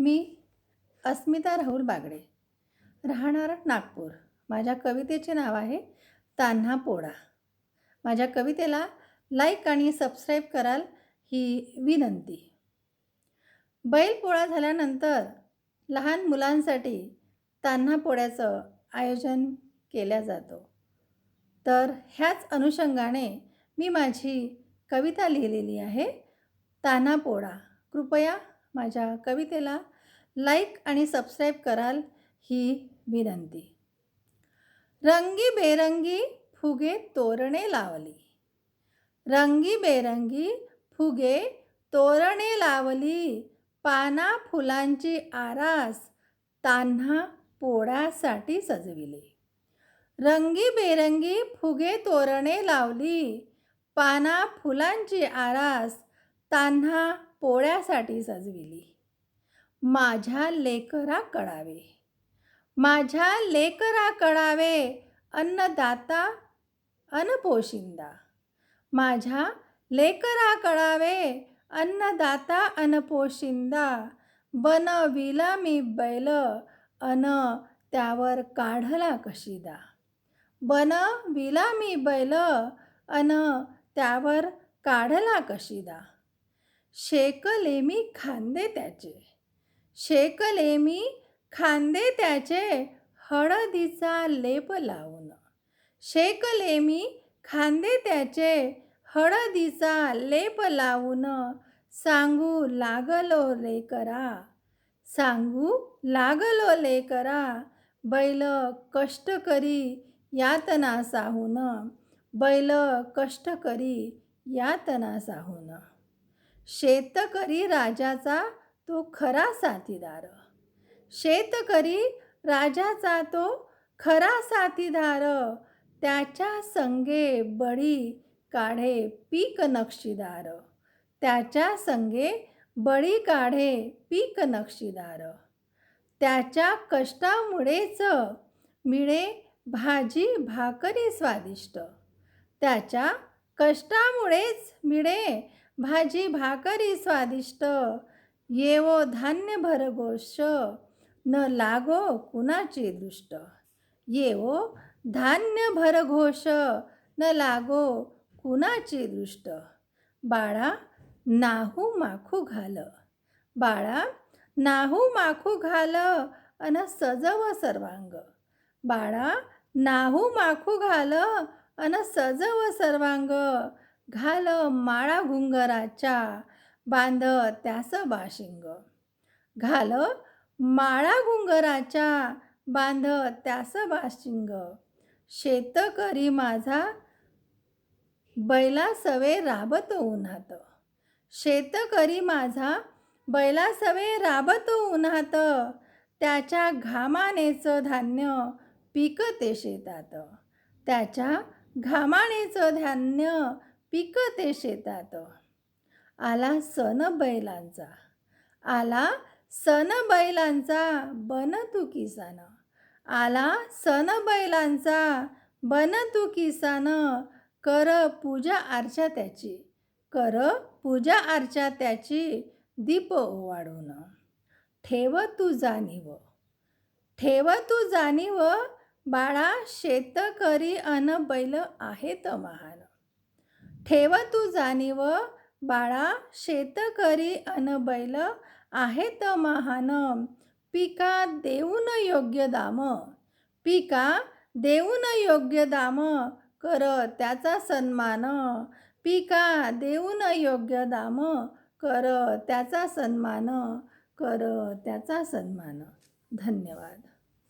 मी अस्मिता राहुल बागडे राहणार नागपूर. माझ्या कवितेचे नाव आहे तान्हा पोळा. माझ्या कवितेला लाईक आणि सबस्क्राईब कराल ही विनंती. बैलपोळा झाल्यानंतर लहान मुलांसाठी तान्हा पोळ्याचं आयोजन केल्या जातो. तर ह्याच अनुषंगाने मी माझी कविता लिहिलेली आहे तान्हा पोळा. कृपया माझ्या कवितेला लाईक आणि सबस्क्राईब कराल ही विनंती. रंगीबेरंगी फुगे तोरणे लावली. रंगीबेरंगी फुगे तोरणे लावली. पाना फुलांची आरास तान्हा पोळ्यासाठी सजविले. रंगीबेरंगी फुगे तोरणे लावली. पाना फुलांची आरास तान्हा पोळ्यासाठी सजविली. माझ्या लेकरा कळावे. माझ्या लेकरा कळावे अन्नदाता अनपोशिंदा माझ्या लेकरा कळावे अन्नदाता अनपोशिंदा बनविला मी बैल अन त्यावर काढला कशीदा. बनविला मी बैल अन त्यावर काढला कशीदा. शेकले मी खांदे त्याचे. शेकले मी खांदे त्याचे हळदीचा लेप लावून. शेकले मी खांदे त्याचे हळदीचा लेप लावून सांगू लागलो लेकरा सांगू लागलो लेकरा बैल कष्ट करी यातना साहून. बैल कष्ट करी यातना साहून. शेतकरी राजाचा तो खरा साथीदार. शेतकरी राजाचा तो खरा साथीदार. त्याच्या संगे बळी काढे पीक नक्षीदार. त्याच्या संगे बळी काढे पीक नक्षीदार. त्याच्या कष्टामुळेच मिळे भाजी भाकरी स्वादिष्ट. त्याच्या कष्टामुळेच मिळे भाजी भाकरी स्वादिष्ट. येवो धान्य भरघोष न लागो कुणाचे दृष्ट. येवो धान्य भरघोष न लागो कुणाचे दृष्ट. बाळा नाहू माखू घाल. बाळा नाहू माखू घाल अन सजव सर्वांग. बाळा नाहू माखू घाल अन सजव सर्वांग. घाल माळा घुंगराच्या बांध त्यास बाशिंग. घाल माळा घुंगराच्या बांध त्यास बाशिंग. शेतकरी माझा बैला सवे राबत उन्हात. शेतकरी माझा बैला सवे राबत उन्हात. त्याच्या घामानेचं धान्य पिकते शेतात. त्याच्या घामानेचं धान्य पिकं ते शेतात. आला सन बैलांचा. आला सन बैलांचा बन तू किसान. आला सन बैलांचा बन तू किसान. कर पूजा अर्चा त्याची. कर पूजा अर्चा त्याची दीप ओवाळून. ठेव तू जाणीव. ठेव तू जाणीव. बाळा शेतकरी अन बैल आहेत महान. ठेव तू जाणीव बाळा शेतकरी अन बैल आहेत महान. पिका देऊन योग्य दाम. पिका देऊन योग्य दाम. कर त्याचा सन्मान. पिका देऊन योग्य दाम. कर त्याचा सन्मान. कर त्याचा सन्मान. धन्यवाद.